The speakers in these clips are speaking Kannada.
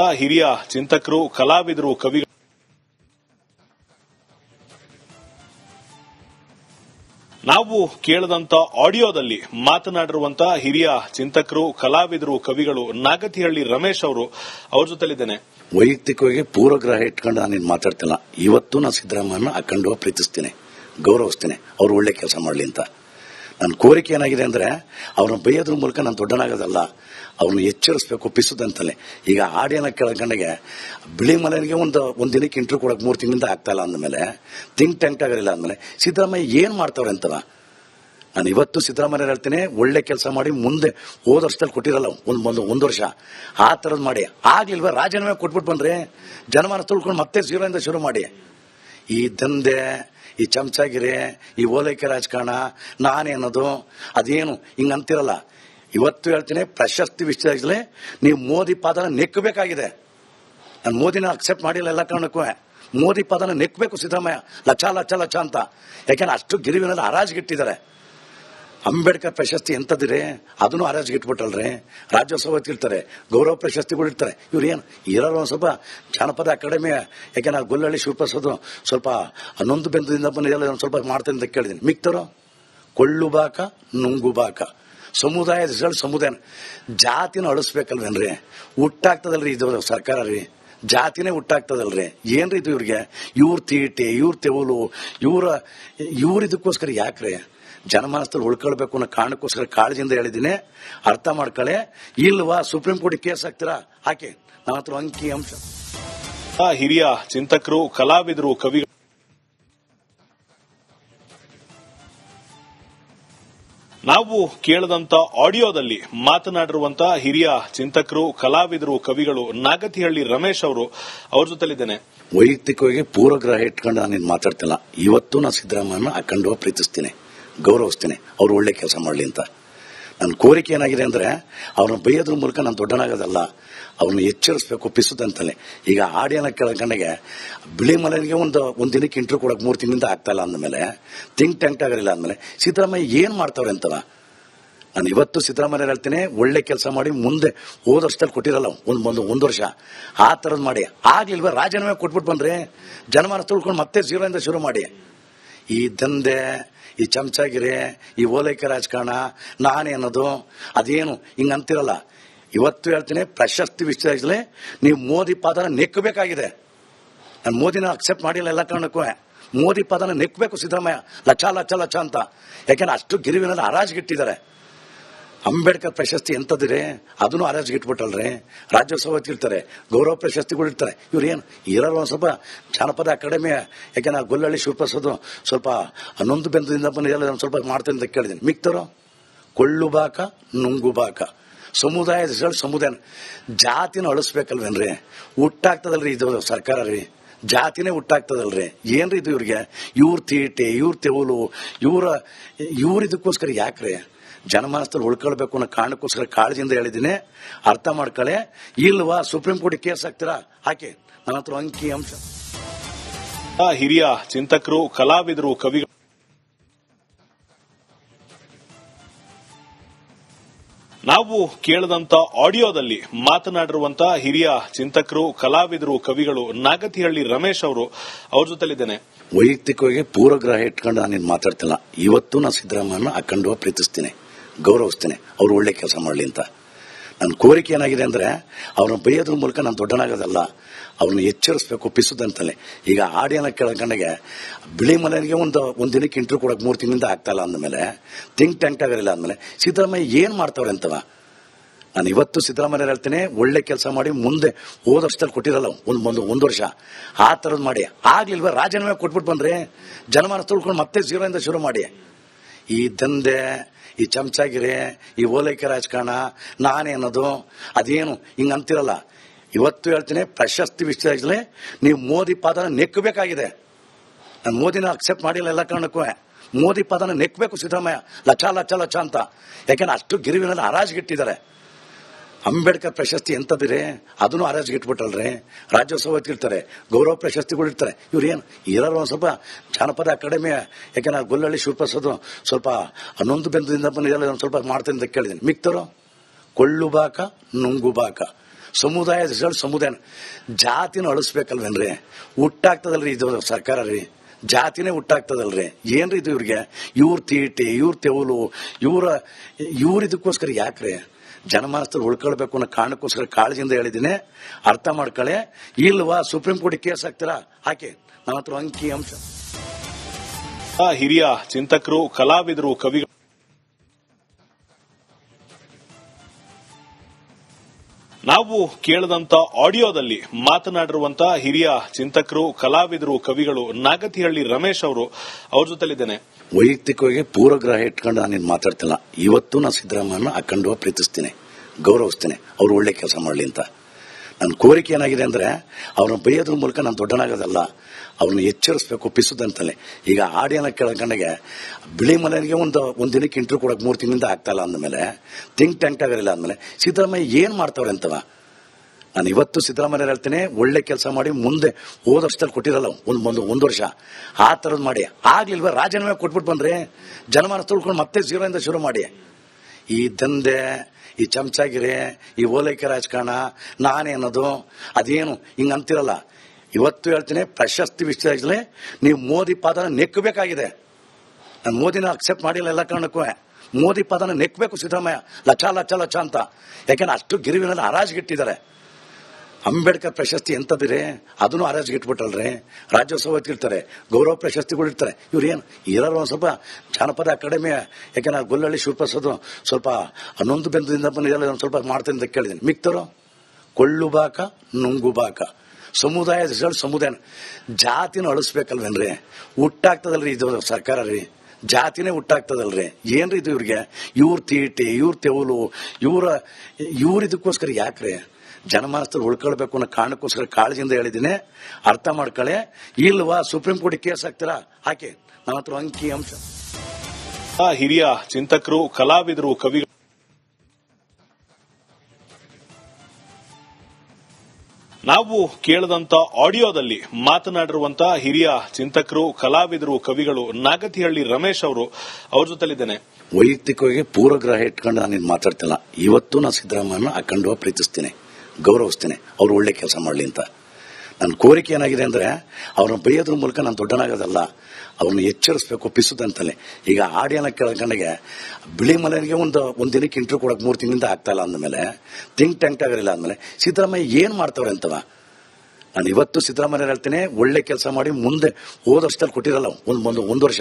ಹಿರಿಯ ಚಿಂತಕರು, ಕಲಾವಿದರು ಕವಿಗಳು ನಾವು ಕೇಳದಂತ ಆಡಿಯೋದಲ್ಲಿ ಮಾತನಾಡಿರುವಂತಹ ಹಿರಿಯ ಚಿಂತಕರು, ಕಲಾವಿದರು, ಕವಿಗಳು ನಾಗತಿಹಳ್ಳಿ ರಮೇಶ್ ಅವರು ಅವ್ರ ಜೊತೆಲಿದ್ದೇನೆ. ವೈಯಕ್ತಿಕವಾಗಿ ಪೂರ್ವಗ್ರಹ ಇಟ್ಕೊಂಡು ನಾನು ಇನ್ನು ಮಾತಾಡ್ತಿಲ್ಲ. ಇವತ್ತು ನಾನು ಸಿದ್ದರಾಮಯ್ಯನ ಅಖಂಡವ ಪ್ರೀತಿಸ್ತೀನಿ, ಗೌರವಿಸ್ತೀನಿ. ಅವ್ರು ಒಳ್ಳೆ ಕೆಲಸ ಮಾಡಲಿ ಅಂತ. ನನ್ನ ಕೋರಿಕೆ ಏನಾಗಿದೆ ಅಂದ್ರೆ, ಅವ್ರನ್ನ ಬೈಯೋದ್ರ ಮೂಲಕ ನಾನು ದೊಡ್ಡನಾಗೋದಲ್ಲ. ಅವ್ರನ್ನ ಎಚ್ಚರಿಸಬೇಕು ಪಿಸುದಂತಾನೆ ಈಗ ಆಡಿಯನ ಕೇಳ್ಕೊಂಡಾಗೆ ಬಿಳಿ ಮಲೆನಿಗೆ ಒಂದು ಒಂದು ದಿನಕ್ಕೆ ಇಂಟರ್ವ್ಯೂ ಕೊಡಕ್ಕೆ ಮೂರು ತಿಂಗಳಿಂದ ಆಗ್ತಾ ಇಲ್ಲ ಅಂದಮೇಲೆ ತಿಂಗ್ ಟ್ಯಾಂಕ್ ಆಗಿರಲಿಲ್ಲ ಅಂದಮೇಲೆ, ಸಿದ್ದರಾಮಯ್ಯ ಏನು ಮಾಡ್ತಾವ್ರೆ ಅಂತಲ್ಲ ನಾನು ಇವತ್ತು ಸಿದ್ದರಾಮಯ್ಯ ಹೇಳ್ತೀನಿ, ಒಳ್ಳೆ ಕೆಲಸ ಮಾಡಿ ಮುಂದೆ ಹೋದ ವರ್ಷದಲ್ಲಿ ಕೊಟ್ಟಿರಲ್ಲ, ಒಂದು ಒಂದು ಒಂದು ವರ್ಷ. ಆ ಥರದ್ದು ಮಾಡಿ. ಆಗ್ಲಿಲ್ವ? ರಾಜೀನಾಮೆ ಕೊಟ್ಬಿಟ್ಟು ಬಂದ್ರೆ ಜನಮಾನ ತುಳ್ಕೊಂಡು ಮತ್ತೆ ಜೀರೋಯಿಂದ ಶುರು ಮಾಡಿ. ಈ ದಂಧೆ, ಈ ಚಮಚಾಗಿರಿ, ಈ ಓಲೈಕೆ ರಾಜಕಾರಣ, ನಾನೇನದು, ಅದೇನು, ಹಿಂಗೆ ಅಂತಿರಲ್ಲ. ಇವತ್ತು ಹೇಳ್ತೀನಿ, ಪ್ರಶಸ್ತಿ ವಿಷಯದಲ್ಲಿ ನೀವು ಮೋದಿ ಪಾದನ ನೆಕ್ಕಬೇಕಾಗಿದೆ. ನಾನು ಮೋದಿನ ಅಕ್ಸೆಪ್ಟ್ ಮಾಡಿಲ್ಲ ಎಲ್ಲ ಕಾರಣಕ್ಕೂ. ಮೋದಿ ಪಾದನ ನೆಕ್ಕಬೇಕು ಸಿದ್ದರಾಮಯ್ಯ. ಲಚ ಲಚ ಲಕ್ಷ ಅಂತ. ಯಾಕೆಂದ್ರೆ ಅಷ್ಟು ಗಿರಿವಿನಲ್ಲಿ ಹರಾಜಿಗಿಟ್ಟಿದ್ದಾರೆ ಅಂಬೇಡ್ಕರ್ ಪ್ರಶಸ್ತಿ ಎಂಥದ್ದಿರಿ? ಅದನ್ನು ಹರಾಜ್ಗಿಟ್ಬಿಟ್ಟಲ್ರಿ ರಾಜ್ಯೋತ್ಸವ ಇರ್ತಾರೆ. ಗೌರವ ಪ್ರಶಸ್ತಿಗಳು ಇರ್ತಾರೆ. ಇವ್ರು ಏನು, ಇರೋರು ಒಂದು ಸ್ವಲ್ಪ ಜಾನಪದ ಅಕಾಡೆಮಿ, ಯಾಕೆಂದ್ರೆ ಗೊಲ್ಲಳ್ಳಿ ಶಿವಪ್ರಸಾದ್ ಸ್ವಲ್ಪ ನೊಂದು ಬೆಂದದಿಂದ ಬಂದಿಲ್ಲ ಸ್ವಲ್ಪ ಮಾಡ್ತೇನೆ ಅಂತ ಕೇಳಿದೀನಿ. ಮಿಕ್ತರು? ಕೊಳ್ಳು ಬಾಕ ನುಂಗು ಹೆಸರು ಸಮುದಾಯ ಜಾತಿನ ಅಳಿಸ್ಬೇಕಲ್ವೇನ್ರಿ? ಹುಟ್ಟಾಗ್ತದಲ್ರಿ ಇದು ಸರ್ಕಾರ ರೀ. ಜಾತಿನೇ ಹುಟ್ಟಾಗ್ತದಲ್ರಿ. ಏನ್ರಿ ಇದು ಇವ್ರಿಗೆ? ಇವ್ರ ತೀಟೆ, ಇವ್ರ ತೆವಲು, ಇವರ, ಇವ್ರ ಇದಕ್ಕೋಸ್ಕರ ಯಾಕ್ರಿ? ಜನಮಾನಸದಲ್ಲಿ ಉಳ್ಕೊಳ್ಬೇಕು ಅನ್ನೋ ಕಾರಣಕ್ಕೋಸ್ಕರ ಕಾಳಜಿಯಿಂದ ಹೇಳಿದ್ದೀನಿ. ಅರ್ಥ ಮಾಡ್ಕೊಳ್ಳಿ. ಇಲ್ವಾ ಸುಪ್ರೀಂ ಕೋರ್ಟ್ ಕೇಸ್ ಹಾಕ್ತೀರಾ? ಹಾಕಿ. ನನ್ನ ಅಂಕಿ ಅಂಶ. ಹಿರಿಯ ಚಿಂತಕರು, ಕಲಾವಿದರು, ಕವಿಗಳು ನಾವು ಕೇಳದಂತ ಆಡಿಯೋದಲ್ಲಿ ಮಾತನಾಡಿರುವಂತ ಹಿರಿಯ ಚಿಂತಕರು, ಕಲಾವಿದರು, ಕವಿಗಳು ನಾಗತಿಹಳ್ಳಿ ರಮೇಶ್ ಅವರು, ಅವ್ರ ಜೊತೆಲಿದ್ದೇನೆ. ವೈಯಕ್ತಿಕವಾಗಿ ಪೂರ್ವಗ್ರಹ ಇಟ್ಕೊಂಡು ನಾನು ಮಾತಾಡ್ತಿಲ್ಲ. ಇವತ್ತು ನಾನು ಸಿದ್ದರಾಮಯ್ಯನ ಅಖಂಡವಾಗಿ ಪ್ರೀತಿಸ್ತೀನಿ, ಗೌರವಿಸ್ತೀನಿ. ಅವ್ರು ಒಳ್ಳೆ ಕೆಲಸ ಮಾಡಲಿ ಅಂತ. ನನ್ನ ಕೋರಿಕೆ ಏನಾಗಿದೆ ಅಂದ್ರೆ, ಅವ್ರನ್ನ ಬೈಯೋದ್ರ ಮೂಲಕ ನಾನು ದೊಡ್ಡನಾಗೋದಲ್ಲ, ಅವ್ರನ್ನ ಎಚ್ಚರಿಸಬೇಕು ಅಂತಾನೆ. ಈಗ ಆಡಿಯೋನ ಕಣ್ಣಿಗೆ ಬಿಳಿ ಮಲೆಗೆ ಒಂದು ಒಂದು ದಿನಕ್ಕೆ ಇಂಟರ್ವ್ಯೂ ಕೊಡೋಕೆ ಮೂರು ತಿಂಗಳಿಂದ ಆಗ್ತಾಯಿಲ್ಲ ಅಂದಮೇಲೆ ಥಿಂಕ್ ಟ್ಯಾಂಕ್ ಆಗಿರಲಿಲ್ಲ ಅಂದಮೇಲೆ, ಸಿದ್ದರಾಮಯ್ಯ ಏನು ಮಾಡ್ತಾವ್ರೆ ಅಂತಲ್ಲ? ನಾನು ಇವತ್ತು ಸಿದ್ದರಾಮಯ್ಯ ಹೇಳ್ತೀನಿ, ಒಳ್ಳೆ ಕೆಲಸ ಮಾಡಿ ಮುಂದೆ ಹೋದ ವರ್ಷದಲ್ಲಿ ಕೊಟ್ಟಿರಲ್ಲ ಒಂದು ಒಂದು ಒಂದು ವರ್ಷ. ಆ ಥರದ್ದು ಮಾಡಿ. ಆಗ್ಲಿಲ್ವ, ರಾಜೀನಾಮೆ ಕೊಟ್ಬಿಟ್ಟು ಬಂದ್ರೆ ಜನಮಾನ ತುಳ್ಕೊಂಡು ಮತ್ತೆ ಜೀರೋಯಿಂದ ಶುರು ಮಾಡಿ. ಈ ದಂಧೆ ಈ ಚಮಚಾಗಿರಿ, ಈ ಓಲೈಕ ರಾಜಕಾರಣ ನಾನೇನದು ಅದೇನು ಹಿಂಗೆ ಅಂತಿರಲ್ಲ ಇವತ್ತು ಹೇಳ್ತೀನಿ, ಪ್ರಶಸ್ತಿ ವಿಷಯದಲ್ಲಿ ನೀವು ಮೋದಿ ಪಾದನ ನೆಕ್ಕಬೇಕಾಗಿದೆ. ನಾನು ಮೋದಿನ ಅಕ್ಸೆಪ್ಟ್ ಮಾಡಿಲ್ಲ ಎಲ್ಲ ಕಾರಣಕ್ಕೂ. ಮೋದಿ ಪದನ ನೆಕ್ಕಬೇಕು ಸಿದ್ದರಾಮಯ್ಯ. ಲಕ್ಷ ಲಕ್ಷ ಲಕ್ಷ ಅಂತ. ಯಾಕೆಂದ್ರೆ ಅಷ್ಟು ಗಿರಿವಿನಲ್ಲಿ ಹರಾಜ್ಗಿಟ್ಟಿದ್ದಾರೆ ಅಂಬೇಡ್ಕರ್ ಪ್ರಶಸ್ತಿ ಎಂತದಿರಿ ಅದನ್ನು ಹರಾಜ್ಗಿಟ್ಬಿಟ್ಟಲ್ರಿ ರಾಜ್ಯೋತ್ಸವ ಇರ್ತಾರೆ ಗೌರವ ಪ್ರಶಸ್ತಿಗಳು ಇರ್ತಾರೆ ಇವ್ರು ಏನು, ಇರೋರು ಒಂದು ಸ್ವಲ್ಪ ಜಾನಪದ ಅಕಾಡೆಮಿ ಯಾಕೆಂದ್ರೆ ಗೊಲ್ಲಳ್ಳಿ ಶಿವಪ್ರಸಾದ್ ಸ್ವಲ್ಪ ನೊಂದು ಬೆಂದದಿಂದ ಬಂದಿಲ್ಲ ಸ್ವಲ್ಪ ಮಾಡ್ತೇನೆ ಅಂತ ಕೇಳಿದೀನಿ. ಮಿಕ್ತರು? ಕೊಳ್ಳುಬಾಕ, ನುಂಗುಬಾಕ. ಸಮುದಾಯದ ಹೆಸರು ಸಮುದಾಯ. ಜಾತಿನ ಅಳಿಸ್ಬೇಕಲ್ವೇನ್ರಿ? ಹುಟ್ಟಾಗ್ತದಲ್ರಿ ಇದು ಸರ್ಕಾರ ರೀ. ಜಾತಿನೇ ಹುಟ್ಟಾಗ್ತದಲ್ರಿ? ಏನ್ರಿ ಇದು ಇವ್ರಿಗೆ? ಇವ್ರ ತೀಟೆ, ಇವ್ರ ತೆವಲು, ಇವರ ಇವ್ರ ಇದಕ್ಕೋಸ್ಕರ ಯಾಕ್ರಿ? ಜನಮಾನಸದಲ್ಲಿ ಉಳ್ಕೊಳ್ಬೇಕು ಅನ್ನೋ ಕಾರಣಕ್ಕೋಸ್ಕರ ಕಾಳಜಿಯಿಂದ ಹೇಳಿದ್ದೀನಿ. ಅರ್ಥ ಮಾಡ್ಕೊಳ್ಳಿ. ಇಲ್ವಾ ಸುಪ್ರೀಂ ಕೋರ್ಟ್ ಕೇಸ್ ಹಾಕ್ತೀರಾ? ಹಾಕಿ. ನನ್ನ ಹತ್ರ ಅಂಕಿ ಅಂಶ. ಹಿರಿಯ ಚಿಂತಕರು ಕಲಾವಿದರು ಕವಿಗಳು. ನಾವು ಕೇಳದಂತ ಆಡಿಯೋದಲ್ಲಿ ಮಾತನಾಡಿರುವಂತ ಹಿರಿಯ ಚಿಂತಕರು ಕಲಾವಿದರು ಕವಿಗಳು ನಾಗತಿಹಳ್ಳಿ ರಮೇಶ್ ಅವರು ಅವ್ರ ಜೊತೆಲಿದ್ದೇನೆ. ವೈಯಕ್ತಿಕವಾಗಿ ಪೂರ್ವಗ್ರಹ ಇಟ್ಕೊಂಡು ನಾನು ಮಾತಾಡ್ತಿಲ್ಲ. ಇವತ್ತು ನಾನು ಸಿದ್ದರಾಮಯ್ಯ ಅಖಂಡವಾಗಿ ಪ್ರೀತಿಸ್ತೀನಿ. ಗೌರವಿಸ್ತೀನಿ. ಅವರು ಒಳ್ಳೆ ಕೆಲಸ ಮಾಡಲಿ ಅಂತ. ನನ್ನ ಕೋರಿಕೆ ಏನಾಗಿದೆ ಅಂದರೆ, ಅವ್ರನ್ನ ಬೈಯೋದ್ರ ಮೂಲಕ ನಾನು ದೊಡ್ಡನಾಗೋದಲ್ಲ. ಅವ್ರನ್ನ ಎಚ್ಚರಿಸ್ಬೇಕು, ಪಿಸುದಂತಲೇ. ಈಗ ಆಡಿಯನ್ನ ಕೇಳ್ಕೊಂಡಾಗೆ ಬಿಳಿ ಮನೆಯವರಿಗೆ ಒಂದು ಒಂದು ದಿನಕ್ಕೆ ಇಂಟ್ರೂ ಕೊಡಕ್ಕೆ ಮೂರು ತಿಂಗಳಿಂದ ಆಗ್ತಾಯಿಲ್ಲ ಅಂದಮೇಲೆ ತಿಂಕ್ ಟ್ಯಾಂಕ್ ಆಗಿರಲಿಲ್ಲ ಅಂದಮೇಲೆ, ಸಿದ್ದರಾಮಯ್ಯ ಏನು ಮಾಡ್ತಾವ್ರೆ ಅಂತವ? ನಾನು ಇವತ್ತು ಸಿದ್ದರಾಮಯ್ಯ ಹೇಳ್ತೀನಿ, ಒಳ್ಳೆ ಕೆಲಸ ಮಾಡಿ ಮುಂದೆ ಹೋದ ವರ್ಷದಲ್ಲಿ ಕೊಟ್ಟಿರಲ್ಲ ಒಂದು ಒಂದು ಒಂದು ವರ್ಷ. ಆ ಥರದ್ದು ಮಾಡಿ. ಆಗ್ಲಿಲ್ವ? ರಾಜೀನಾಮೆ ಕೊಟ್ಬಿಟ್ಟು ಬಂದ್ರೆ ಜನಮಾನ ತುಳ್ಕೊಂಡು ಮತ್ತೆ ಜೀರೋಯಿಂದ ಶುರು ಮಾಡಿ. ಈ ದಂಧೆ ಈ ಚಮಚಾಗಿರಿ, ಈ ಓಲೈಕೆ ರಾಜಕಾರಣ, ನಾನೇನದು? ಅದೇನು? ಹಿಂಗೆ ಅಂತಿರಲ್ಲ ಇವತ್ತು ಹೇಳ್ತೀನಿ, ಪ್ರಶಸ್ತಿ ವಿಷಯದಲ್ಲಿ ನೀವು ಮೋದಿ ಪಾದನ ನೆಕ್ಕಬೇಕಾಗಿದೆ. ನಾನು ಮೋದಿನ ಅಕ್ಸೆಪ್ಟ್ ಮಾಡಿಲ್ಲ ಎಲ್ಲ ಕಾರಣಕ್ಕೂ. ಮೋದಿ ಪಾದನ ನೆಕ್ಕಬೇಕು ಸಿದ್ದರಾಮಯ್ಯ. ಲಕ್ಷ ಲಚ ಲಚ ಅಂತ. ಯಾಕೆಂದ್ರೆ ಅಷ್ಟು ಗಿರಿವಿನಲ್ಲಿ ಹರಾಜ್ಗಿಟ್ಟಿದ್ದಾರೆ ಅಂಬೇಡ್ಕರ್ ಪ್ರಶಸ್ತಿ ಎಂತದಿರಿ ಅದನ್ನು ಹರಾಜ್ಗಿಟ್ಬಿಟ್ಟಲ್ರಿ ರಾಜ್ಯೋತ್ಸವ ಇರ್ತಾರೆ ಗೌರವ ಪ್ರಶಸ್ತಿಗಳು ಇರ್ತಾರೆ. ಇವ್ರು ಏನು? ಇರೋರು ಒಂದು ಸ್ವಲ್ಪ ಜಾನಪದ ಅಕಾಡೆಮಿ ಯಾಕೆಂದ್ರೆ ಗೊಲ್ಲಳ್ಳಿ ಶಿವಪ್ರಸಾದ್ ಸ್ವಲ್ಪ ನೊಂದು ಬೆಂದದಿಂದ ಬಂದಿಲ್ಲ ಒಂದು ಸ್ವಲ್ಪ ಮಾಡ್ತೀನಿ ಅಂತ ಕೇಳಿದೀನಿ ಮಿಕ್ತರು? ಕೊಳ್ಳು ಬಾಕ ಸಮುದಾಯ ರಿಸಲ್ಟ್ ಸಮುದಾಯ. ಜಾತಿನ ಅಳಿಸ್ಬೇಕಲ್ವೇನ್ರಿ? ಹುಟ್ಟಾಗ್ತದಲ್ರಿ ಇದು ಸರ್ಕಾರ ರೀ ಜಾತಿನೇ ಹುಟ್ಟಾಗ್ತದಲ್ರಿ? ಏನ್ರಿ ಇದು ಇವ್ರಿಗೆ? ಇವ್ರ ತೀಟಿ, ಇವ್ರ ತೆವಲು, ಇವರ, ಇವ್ರ ಇದಕ್ಕೋಸ್ಕರ ಯಾಕ್ರಿ? ಜನಮಾನಸದಲ್ಲಿ ಉಳ್ಕೊಳ್ಬೇಕು ಅನ್ನೋ ಕಾರಣಕ್ಕೋಸ್ಕರ ಕಾಳಜಿಯಿಂದ ಹೇಳಿದ್ದೀನಿ. ಅರ್ಥ ಮಾಡ್ಕೊಳ್ಳಿ. ಇಲ್ವಾ ಸುಪ್ರೀಂ ಕೋರ್ಟ್ ಕೇಸ್ ಹಾಕ್ತೀರಾ? ಹಾಕಿ. ನನ್ನ ಹತ್ರ ಅಂಕಿ ಅಂಶ. ಹಿರಿಯ ಚಿಂತಕರು, ಕಲಾವಿದರು, ಕವಿಗಳು ನಾವು ಕೇಳದಂತ ಆಡಿಯೋದಲ್ಲಿ ಮಾತನಾಡಿರುವಂತ ಹಿರಿಯ ಚಿಂತಕರು, ಕಲಾವಿದರು, ಕವಿಗಳು ನಾಗತಿಹಳ್ಳಿ ರಮೇಶ್ ಅವರು ಅವ್ರ ಜೊತೆಲಿದ್ದೇನೆ. ವೈಯಕ್ತಿಕವಾಗಿ ಪೂರ್ವಗ್ರಹ ಇಟ್ಕೊಂಡು ನಾನು ಮಾತಾಡ್ತಿಲ್ಲ. ಇವತ್ತು ನಾನು ಸಿದ್ದರಾಮಯ್ಯನ ಅಖಂಡವ ಪ್ರೀತಿಸ್ತೀನಿ, ಗೌರವಿಸ್ತೀನಿ. ಅವ್ರು ಒಳ್ಳೆ ಕೆಲಸ ಮಾಡಲಿ ಅಂತ. ನನ್ನ ಕೋರಿಕೆ ಏನಾಗಿದೆ ಅಂದ್ರೆ, ಅವ್ರನ್ನ ಬೈಯೋದ್ರ ಮೂಲಕ ನಾನು ದೊಡ್ಡನಾಗೋದಲ್ಲ. ಅವ್ರನ್ನ ಎಚ್ಚರಿಸಬೇಕು ಅಂತಲೇ ಈಗ ಆಡಿಯನ್ನ ಕೇಳ್ಕೊಂಡಾಗೆ ಬಿಳಿ ಮನೆಯವರಿಗೆ ಒಂದು ಒಂದು ದಿನಕ್ಕೆ ಇಂಟರ್ವ್ಯೂ ಕೊಡಕ್ಕೆ ಮೂರು ತಿಂಗಳಿಂದ ಆಗ್ತಾಯಿಲ್ಲ ಅಂದಮೇಲೆ ಥಿಂಕ್ ಟ್ಯಾಂಕ್ ಆಗಿರಲಿಲ್ಲ ಅಂದಮೇಲೆ, ಸಿದ್ದರಾಮಯ್ಯ ಏನು ಮಾಡ್ತಾವ್ರೆ ಅಂತವ? ನಾನು ಇವತ್ತು ಸಿದ್ದರಾಮಯ್ಯ ಹೇಳ್ತೀನಿ, ಒಳ್ಳೆ ಕೆಲಸ ಮಾಡಿ ಮುಂದೆ ಹೋದ ವರ್ಷದಲ್ಲಿ ಕೊಟ್ಟಿರಲ್ಲ ಒಂದು ಒಂದು ಒಂದು ವರ್ಷ. ಆ ಥರದ್ದು ಮಾಡಿ. ಆಗ್ಲಿಲ್ವ? ರಾಜೀನಾಮೆ ಕೊಟ್ಬಿಟ್ಟು ಬಂದ್ರೆ ಜನಮಾನಸ ತಿಳ್ಕೊಂಡು ಮತ್ತೆ ಜೀರೋಯಿಂದ ಶುರು ಮಾಡಿ. ಈ ದಂಧೆ, ಈ ಚಮಚಾಗಿರಿ, ಈ ಓಲೈಕೆ ರಾಜಕಾರಣ, ನಾನೇ ಅನ್ನೋದು, ಅದೇನು ಹಿಂಗೆ ಅಂತಿರಲ್ಲ. ಇವತ್ತು ಹೇಳ್ತೀನಿ, ಪ್ರಶಸ್ತಿ ವಿಷಯದಲ್ಲಿ ನೀವು ಮೋದಿ ಪಾದನ ನೆಕ್ಕಬೇಕಾಗಿದೆ. ನಾನು ಮೋದಿನ ಅಕ್ಸೆಪ್ಟ್ ಮಾಡಿಲ್ಲ ಎಲ್ಲ ಕಾರಣಕ್ಕೂ. ಮೋದಿ ಪಾದನ ನೆಕ್ಕಬೇಕು ಸಿದ್ದರಾಮಯ್ಯ. ಲಚ ಲಚ ಲಚ ಅಂತ. ಯಾಕೆಂದ್ರೆ ಅಷ್ಟು ಗಿರಿವಿನಲ್ಲಿ ಹರಾಜ್ಗಿಟ್ಟಿದ್ದಾರೆ. ಅಂಬೇಡ್ಕರ್ ಪ್ರಶಸ್ತಿ ಎಂತದಿರಿ ಅದನ್ನು ಹರಾಜ್ಗಿಟ್ಬಿಟ್ಟಲ್ರಿ ರಾಜ್ಯೋತ್ಸವ ಇರ್ತಾರೆ. ಗೌರವ ಪ್ರಶಸ್ತಿಗಳು ಇರ್ತಾರೆ. ಇವ್ರು ಏನು, ಇರೋರು ಒಂದು ಸ್ವಲ್ಪ ಜಾನಪದ ಅಕಾಡೆಮಿ, ಯಾಕಂದ್ರೆ ಗೊಲ್ಲಳ್ಳಿ ಶಿವಪ್ರಸಾದ್ ಸ್ವಲ್ಪ ಹನ್ನೊಂದು ಬೆಂದದಿಂದ ಬಂದಿದೆ ಸ್ವಲ್ಪ ಮಾಡ್ತೀನಿ ಅಂತ ಕೇಳಿದ್ದೀನಿ. ಮಿಕ್ತರು? ಕೊಳ್ಳು ಬಾಕ ನುಂಗು ನುಂಗುಬಾಕ. ಸಮುದಾಯ ರಿಸಲ್ಟ್ ಸಮುದಾಯ ಜಾತಿನ ಅಳಿಸ್ಬೇಕಲ್ವೇನ್ರಿ? ಹುಟ್ಟಾಗ್ತದಲ್ರಿ ಇದು ಸರ್ಕಾರ ರೀ. ಜಾತಿನೇ ಹುಟ್ಟಾಗ್ತದಲ್ರಿ. ಏನ್ರಿ ಇದು ಇವ್ರಿಗೆ? ಇವ್ರ ತೀಟಿ, ಇವ್ರ ತೆವಲು, ಇವರ, ಇವ್ರ ಇದಕ್ಕೋಸ್ಕರ ಯಾಕ್ರಿ? ಜನಮಾನಸದಲ್ಲಿ ಉಳ್ಕೊಳ್ಬೇಕು ಅನ್ನೋ ಕಾರಣಕ್ಕೋಸ್ಕರ ಕಾಳಜಿಯಿಂದ ಹೇಳಿದ್ದೀನಿ. ಅರ್ಥ ಮಾಡ್ಕೊಳ್ಳಿ. ಇಲ್ವಾ ಸುಪ್ರೀಂ ಕೋರ್ಟ್ ಕೇಸ್ ಹಾಕ್ತೀರಾ? ಹಾಕಿ. ನನ್ನ ಹತ್ರ ಅಂಕಿ ಅಂಶ. ಹಿರಿಯ ಚಿಂತಕರು, ಕಲಾವಿದರು, ಕವಿಗಳು ನಾವು ಕೇಳದಂತ ಆಡಿಯೋದಲ್ಲಿ ಮಾತನಾಡಿರುವಂತ ಹಿರಿಯ ಚಿಂತಕರು, ಕಲಾವಿದರು, ಕವಿಗಳು ನಾಗತಿಹಳ್ಳಿ ರಮೇಶ್ ಅವರು, ಅವ್ರ ಜೊತೆಲಿದ್ದೇನೆ. ವೈಯಕ್ತಿಕವಾಗಿ ಪೂರ್ವಗ್ರಹ ಇಟ್ಕೊಂಡು ನಾನು ಮಾತಾಡ್ತಿಲ್ಲ. ಇವತ್ತು ನಾನು ಸಿದ್ದರಾಮಯ್ಯನ ಅಖಂಡವಾಗಿ ಪ್ರೀತಿಸ್ತೀನಿ, ಗೌರವಿಸ್ತೀನಿ. ಅವ್ರು ಒಳ್ಳೆ ಕೆಲಸ ಮಾಡಲಿ ಅಂತ. ನನ್ನ ಕೋರಿಕೆ ಏನಾಗಿದೆ ಅಂದರೆ, ಅವ್ರನ್ನ ಬೈಯೋದ್ರ ಮೂಲಕ ನಾನು ದೊಡ್ಡನಾಗೋದಲ್ಲ, ಅವ್ರನ್ನ ಎಚ್ಚರಿಸಬೇಕು ಪಿಸುದಂತಾನೆ ಈಗ ಆಡಿಯನ್ನ ಕೇಳ್ಕೊಂಡಾಗೆ ಬಿಳಿ ಮನೆಗೆ ಒಂದು ಒಂದು ದಿನಕ್ಕೆ ಇಂಟರ್ವ್ಯೂ ಕೊಡೋಕೆ ಮೂರು ತಿಂಗಳಿಂದ ಆಗ್ತಾಯಿಲ್ಲ ಅಂದಮೇಲೆ ತಿಂಕ್ ಟ್ಯಾಂಕ್ ಆಗಿರಲಿಲ್ಲ ಅಂದಮೇಲೆ, ಸಿದ್ದರಾಮಯ್ಯ ಏನು ಮಾಡ್ತವ್ರೆ ಅಂತವ? ನಾನು ಇವತ್ತು ಸಿದ್ದರಾಮಯ್ಯ ಹೇಳ್ತೀನಿ, ಒಳ್ಳೆ ಕೆಲಸ ಮಾಡಿ ಮುಂದೆ ಹೋದ ವರ್ಷದಲ್ಲಿ ಕೊಟ್ಟಿರಲ್ಲ ಒಂದು ಒಂದು ಒಂದು ವರ್ಷ.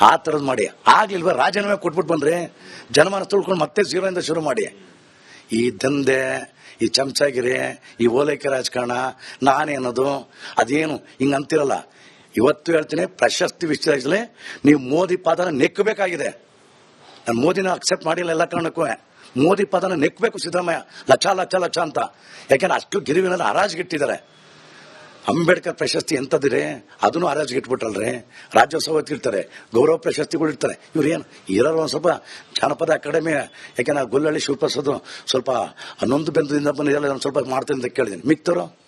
ಆ ಥರದ್ದು ಮಾಡಿ. ಆಗಲಿಲ್ವ? ರಾಜೀನಾಮೆ ಕೊಟ್ಬಿಟ್ಟು ಬಂದರೆ ಜನಮಾನ ತಿಳ್ಕೊಂಡು ಮತ್ತೆ ಜೀರೋಯಿಂದ ಶುರು ಮಾಡಿ. ಈ ದಂಧೆ ಈ ಚಮಚಾಗಿರಿ, ಈ ಓಲೈಕೆ ರಾಜಕಾರಣ, ನಾನೇನದು, ಅದೇನು ಹಿಂಗ ಅಂತಿರಲ್ಲ. ಇವತ್ತು ಹೇಳ್ತೀನಿ, ಪ್ರಶಸ್ತಿ ವಿಷಯದಲ್ಲಿ ನೀವು ಮೋದಿ ಪಾದನ ನೆಕ್ಕಬೇಕಾಗಿದೆ. ನಾನು ಮೋದಿನ ಅಕ್ಸೆಪ್ಟ್ ಮಾಡಿಲ್ಲ ಎಲ್ಲ ಕಾರಣಕ್ಕೂ. ಮೋದಿ ಪದನ ನೆಕ್ಕಬೇಕು ಸಿದ್ದರಾಮಯ್ಯ. ಲಚ ಲಚ ಲಚ ಅಂತ. ಯಾಕೆಂದ್ರೆ ಅಷ್ಟು ಗಿರಿವಿನಲ್ಲಿ ಹರಾಜ್ಗಿಟ್ಟಿದ್ದಾರೆ ಅಂಬೇಡ್ಕರ್ ಪ್ರಶಸ್ತಿ ಎಂತದಿರಿ ಅದನ್ನು ಹರಾಜ್ಗಿಟ್ಬಿಟ್ರಲ್ರಿ ರಾಜ್ಯೋತ್ಸವ ಇರ್ತಾರೆ ಗೌರವ ಪ್ರಶಸ್ತಿಗಳು ಇರ್ತಾರೆ ಇವ್ರು ಏನು? ಇರೋರು ಒಂದು ಸ್ವಲ್ಪ ಜಾನಪದ ಅಕಾಡೆಮಿ, ಯಾಕಂದ್ರೆ ಗುಲ್ಲಳ್ಳಿ ಶಿವಪ್ರಸಾದ್ ಸ್ವಲ್ಪ ಹನ್ನೊಂದು ಬೆಂದದಿಂದ ಬಂದಿದ್ದಲ್ಲ ಸ್ವಲ್ಪ ಮಾಡ್ತೀನಿ ಅಂತ ಕೇಳಿದ್ದೀನಿ ಮಿಕ್ತರು?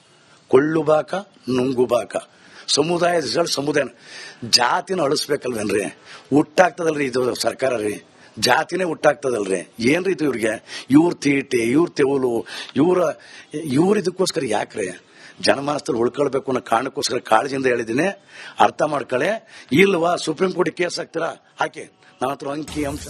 ಕೊಳ್ಳುಬಾಕ, ನುಂಗುಬಾಕ. ಸಮುದಾಯ ರಿಸಲ್ಟ್ ಸಮುದಾಯ. ಜಾತಿನ ಅಳಿಸ್ಬೇಕಲ್ವೇನ್ರಿ? ಹುಟ್ಟಾಗ್ತದಲ್ರಿ ಇದು ಸರ್ಕಾರ ರೀ. ಜಾತಿನೇ ಹುಟ್ಟಾಗ್ತದಲ್ರಿ. ಏನ್ರಿ ಇದು ಇವ್ರಿಗೆ? ಇವ್ರ ತೀಟೆ, ಇವ್ರ ತೆವಲು, ಇವರ, ಇವ್ರ ಇದಕ್ಕೋಸ್ಕರ ಯಾಕ್ರಿ? ಜನಮಾನಸದಲ್ಲಿ ಉಳ್ಕೊಳ್ಬೇಕು ಅನ್ನೋ ಕಾರಣಕ್ಕೋಸ್ಕರ ಕಾಳಜಿಯಿಂದ ಹೇಳಿದ್ದೀನಿ. ಅರ್ಥ ಮಾಡ್ಕೊಳ್ಳಿ. ಇಲ್ವಾ ಸುಪ್ರೀಂ ಕೋರ್ಟ್ ಕೇಸ್ ಹಾಕ್ತೀರಾ? ಹಾಕಿ. ನನ್ನ ಹತ್ರ ಅಂಕಿ ಅಂಶ.